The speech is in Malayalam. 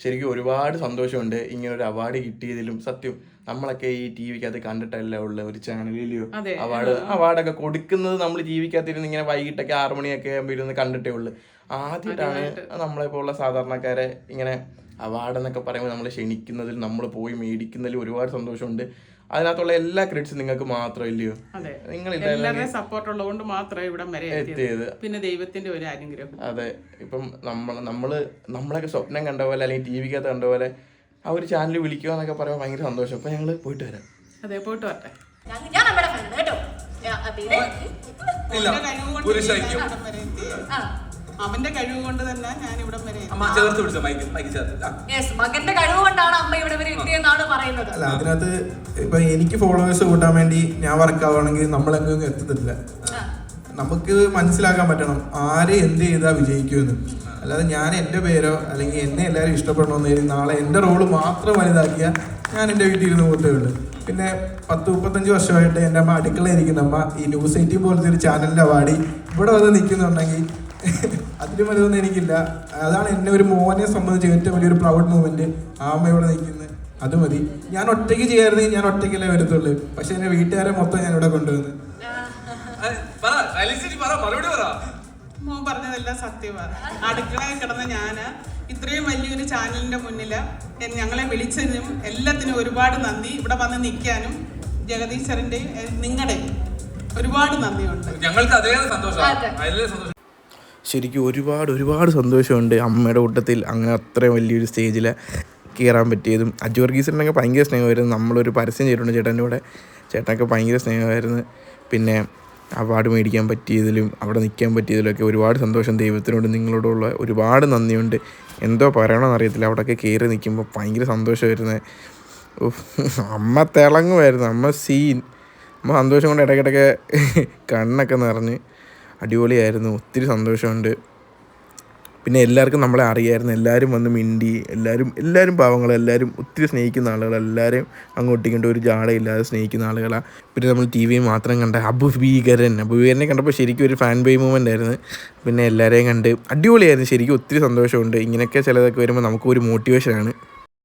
ശരിക്കും ഒരുപാട് സന്തോഷമുണ്ട് ഇങ്ങനെ ഒരു അവാർഡ് കിട്ടിയതിലും. സത്യം നമ്മളൊക്കെ ഈ ടി വിക്കകത്ത് കണ്ടിട്ടല്ല ഉള്ള ഒരു ചാനലിലെയോ. അവാർഡ് അവാർഡൊക്കെ കൊടുക്കുന്നത് നമ്മൾ ജീവിക്കാത്തിരുന്ന് ഇങ്ങനെ വൈകിട്ടൊക്കെ ആറുമണിയൊക്കെ ആകുമ്പോൾ ഇരുന്ന് കണ്ടിട്ടേ ഉള്ളൂ. ആദ്യമായിട്ടാണ് നമ്മളെ പോലുള്ള സാധാരണക്കാരെ ഇങ്ങനെ അവാർഡ് എന്നൊക്കെ പറയുമ്പോൾ നമ്മൾ ക്ഷണിക്കുന്നതിൽ നമ്മൾ പോയി മേടിക്കുന്നതിൽ ഒരുപാട് സന്തോഷമുണ്ട്. അതിനകത്തുള്ള എല്ലാ ക്രെഡിറ്റ്സും നിങ്ങൾക്ക് മാത്രം ഇല്ലയോ? അതെ. നിങ്ങളില്ല എല്ലാവരുടെയും സപ്പോർട്ട് ഉള്ളതുകൊണ്ട് മാത്രമേ ഇവിടം വരെ എത്തിയത്. പിന്നെ ദൈവത്തിന്റെ ഒരു അനുഗ്രഹം. അതെ. ഇപ്പം നമ്മൾ നമ്മൾ നമ്മളൊക്കെ സ്വപ്നം കണ്ട പോലെ അല്ലെങ്കിൽ ടി വിക്കകത്ത് കണ്ട പോലെ ആ ഒരു ചാനൽ വിളിക്കുക എന്നൊക്കെ പറയുമ്പോൾ ഭയങ്കര സന്തോഷം. അപ്പൊ ഞങ്ങൾ പോയിട്ട് വരാം. അതെ പോയിട്ട് വരട്ടെ. ഞാൻ- ഞാൻ നമ്മുടെ കേട്ടോ. അവന്റെ കഴിവ് കൊണ്ട് തന്നെ ഞാൻ ഇവിടെ വരെ. അമ്മ ചേർത്ത് പിടിച്ചോ മൈക്ക് മൈക്ക് ചേർത്ത്? ആ. യെസ് മകന്റെ കഴിവ് കൊണ്ടാണ് അമ്മ ഇവിടെ വരെ എത്തിയെന്നാണ് പറയുന്നത്. അല്ല അതിനകത്ത് ഇപ്പൊ എനിക്ക് ഫോളോവേഴ്സ് കൂട്ടാൻ വേണ്ടി ഞാൻ വർക്ക് ആവുകയാണെങ്കിൽ നമ്മളെങ്ങും എത്തുന്നില്ല. നമുക്ക് മനസ്സിലാക്കാൻ പറ്റണം ആര് എന്ത് ചെയ്താൽ വിജയിക്കുമെന്ന്. അല്ലാതെ ഞാൻ എന്റെ പേരോ അല്ലെങ്കിൽ എന്നെ എല്ലാവരും ഇഷ്ടപ്പെടണമെന്ന് കരുതി നാളെ എന്റെ റോൾ മാത്രം വലുതാക്കിയാൽ ഞാൻ എന്റെ വീട്ടിൽ ഇരുന്ന് ഉള്ളൂ പിന്നെ പത്ത് മുപ്പത്തഞ്ച് വർഷമായിട്ട് എന്റെ അമ്മ ഇരിക്കുന്ന അമ്മ ഈ ന്യൂസ് എയ്റ്റീൻ പോലത്തെ ഒരു ചാനലിന്റെ അവാർഡി ഇവിടെ വന്ന് നിൽക്കുന്നുണ്ടെങ്കിൽ അതിലും വലുതൊന്നും എനിക്കില്ല. അതാണ് എന്നെ ഒരു മോനെ സംബന്ധിച്ച് ഏറ്റവും വലിയൊരു പ്രൗഡ് മൂവ്മെന്റ് ആ അമ്മ ഇവിടെ നിൽക്കുന്നത് അത് മതി. ഞാൻ ഒറ്റയ്ക്ക് ചെയ്യാറുണ്ടെങ്കിൽ ഞാൻ ഒറ്റയ്ക്കല്ലേ വരത്തുള്ളൂ. പക്ഷെ എന്റെ വീട്ടുകാരെ മൊത്തം ഞാൻ ഇവിടെ കൊണ്ടുവന്ന്. മോൻ പറഞ്ഞതെല്ലാം സത്യമാണ് അടുക്കളയിൽ കിടന്ന ഞാൻ ഇത്രയും വലിയൊരു ചാനലിന്റെ മുന്നിൽ ഞങ്ങളെ വിളിച്ചതിനും എല്ലാത്തിനും ഒരുപാട് നന്ദി. ഇവിടെ വന്ന് നിൽക്കാനും ജഗദീശ്വരന്റെ നിങ്ങളുടെ ഒരുപാട് നന്ദിയുണ്ട്. ഞങ്ങൾക്ക് അതേ സന്തോഷം. അതെ. സന്തോഷം. ശരിക്കും ഒരുപാട് ഒരുപാട് സന്തോഷമുണ്ട് അമ്മയുടെ കൂട്ടത്തിൽ. അങ്ങനെ അത്രയും വലിയൊരു സ്റ്റേജിൽ കയറാൻ പറ്റിയതും. അജു വർഗീസിനൊക്കെ ഭയങ്കര സ്നേഹമായിരുന്നു. നമ്മളൊരു പരസ്യം ചെയ്തിട്ടുണ്ട് ചേട്ടന്റെ കൂടെ. ചേട്ടനൊക്കെ ഭയങ്കര സ്നേഹമായിരുന്നു. പിന്നെ അവാർഡ് മേടിക്കാൻ പറ്റിയതിലും അവിടെ നിൽക്കാൻ പറ്റിയതിലൊക്കെ ഒരുപാട് സന്തോഷം. ദൈവത്തിനോട് നിങ്ങളോടുള്ള ഒരുപാട് നന്ദിയുണ്ട്. എന്തോ പറയണമെന്ന് അറിയത്തില്ല. അവിടെയൊക്കെ കയറി നിൽക്കുമ്പോൾ ഭയങ്കര സന്തോഷമായിരുന്നു. അമ്മ തിളങ്ങുമായിരുന്നു. അമ്മ സീൻ. അമ്മ സന്തോഷം കൊണ്ട് ഇടയ്ക്കിടയ്ക്ക് കണ്ണൊക്കെ നിറഞ്ഞ് അടിപൊളിയായിരുന്നു ഒത്തിരി സന്തോഷമുണ്ട്. പിന്നെ എല്ലാവർക്കും നമ്മളെ അറിയായിരുന്നു എല്ലാവരും വന്ന് മിണ്ടി എല്ലാവരും എല്ലാവരും പാവങ്ങൾ എല്ലാവരും ഒത്തിരി സ്നേഹിക്കുന്ന ആളുകൾ എല്ലാവരും അങ്ങോട്ടും ഇങ്ങോട്ടും ഒരു ജാടയില്ലാതെ സ്നേഹിക്കുന്ന ആളുകളാണ് പിന്നെ നമ്മൾ ടി വി മാത്രം കണ്ട അബുഭീകരൻ അബുഭീകരനെ കണ്ടപ്പോൾ ശരിക്കും ഒരു ഫാൻ ബൈ മൂവ്മെന്റ് ആയിരുന്നു. പിന്നെ എല്ലാവരെയും കണ്ട് അടിപൊളിയായിരുന്നു ശരിക്കും ഒത്തിരി സന്തോഷമുണ്ട്. ഇങ്ങനെയൊക്കെ ചിലതൊക്കെ വരുമ്പോൾ നമുക്കൊരു മോട്ടിവേഷനാണ്